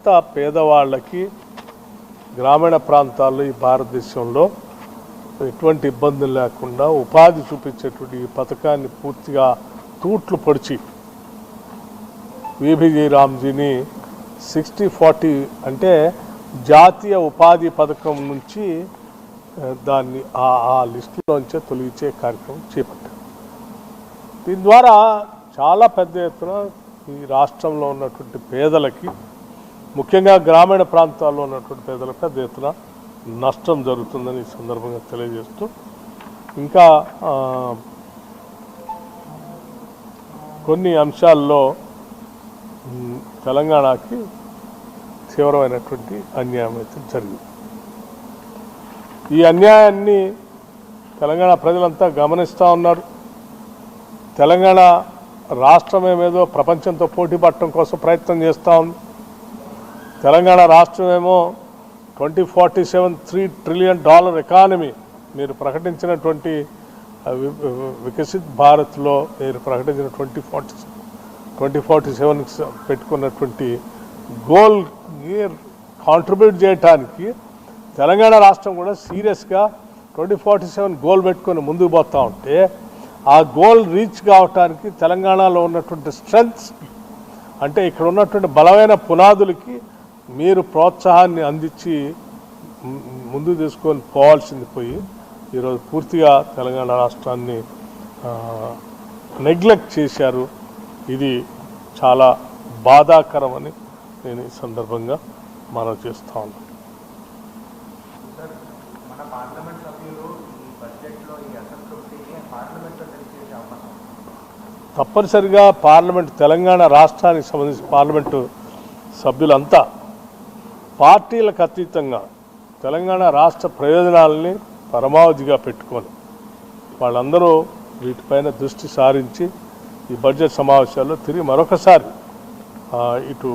అంత పేదవాళ్ళకి గ్రామీణ ప్రాంతాల్లో ఈ భారతదేశంలో ఎటువంటి ఇబ్బందులు లేకుండా ఉపాధి చూపించేటువంటి ఈ పథకాన్ని పూర్తిగా తూట్లు పొడిచి విభిజీ రామ్జీని సిక్స్టీ ఫార్టీ అంటే జాతీయ ఉపాధి పథకం నుంచి దాన్ని ఆ ఆ లిస్టులోంచే తొలగించే కార్యక్రమం చేపట్టారు. దీని ద్వారా చాలా పెద్ద ఎత్తున ఈ రాష్ట్రంలో ఉన్నటువంటి పేదలకి ముఖ్యంగా గ్రామీణ ప్రాంతాల్లో ఉన్నటువంటి పేదలకు పెద్ద ఎత్తున నష్టం జరుగుతుందని ఈ సందర్భంగా తెలియజేస్తూ ఇంకా కొన్ని అంశాల్లో తెలంగాణకి తీవ్రమైనటువంటి అన్యాయం అయితే జరిగింది. ఈ అన్యాయాన్ని తెలంగాణ ప్రజలంతా గమనిస్తూ ఉన్నారు. తెలంగాణ రాష్ట్రం ఏమేదో ప్రపంచంతో పోటీ పడటం కోసం ప్రయత్నం చేస్తూ ఉంది. తెలంగాణ రాష్ట్రం ఏమో twenty forty seven three trillion dollar economy మీరు ప్రకటించినటువంటి వికసిత్ భారత్లో మీరు ప్రకటించిన twenty forty twenty forty seven పెట్టుకున్నటువంటి గోల్ కాంట్రిబ్యూట్ చేయటానికి తెలంగాణ రాష్ట్రం కూడా సీరియస్గా ట్వంటీ ఫార్టీ సెవెన్ గోల్ పెట్టుకొని ముందుకు పోతూ ఉంటే ఆ గోల్ రీచ్ కావటానికి తెలంగాణలో ఉన్నటువంటి స్ట్రెంగ్స్ అంటే ఇక్కడ ఉన్నటువంటి బలమైన పునాదులకి మీరు ప్రోత్సాహాన్ని అందించి ము- ముందుకు తీసుకొని పోవాల్సింది పోయి ఈరోజు పూర్తిగా తెలంగాణ రాష్ట్రాన్ని నెగ్లెక్ట్ చేశారు ఇది చాలా బాధాకరమని నేను ఈ సందర్భంగా చేస్తా ఉన్నాను మన ఉంది. తప్పనిసరిగా పార్లమెంట్ తెలంగాణ రాష్ట్రానికి సంబంధించిన పార్లమెంటు సభ్యులంతా పార్టీలకు అతీతంగా తెలంగాణ రాష్ట్ర ప్రయోజనాలని పరమావధిగా పెట్టుకొని వాళ్ళందరూ వీటిపైన దృష్టి సారించి ఈ బడ్జెట్ సమావేశాల్లో తిరిగి మరొకసారి ఇటు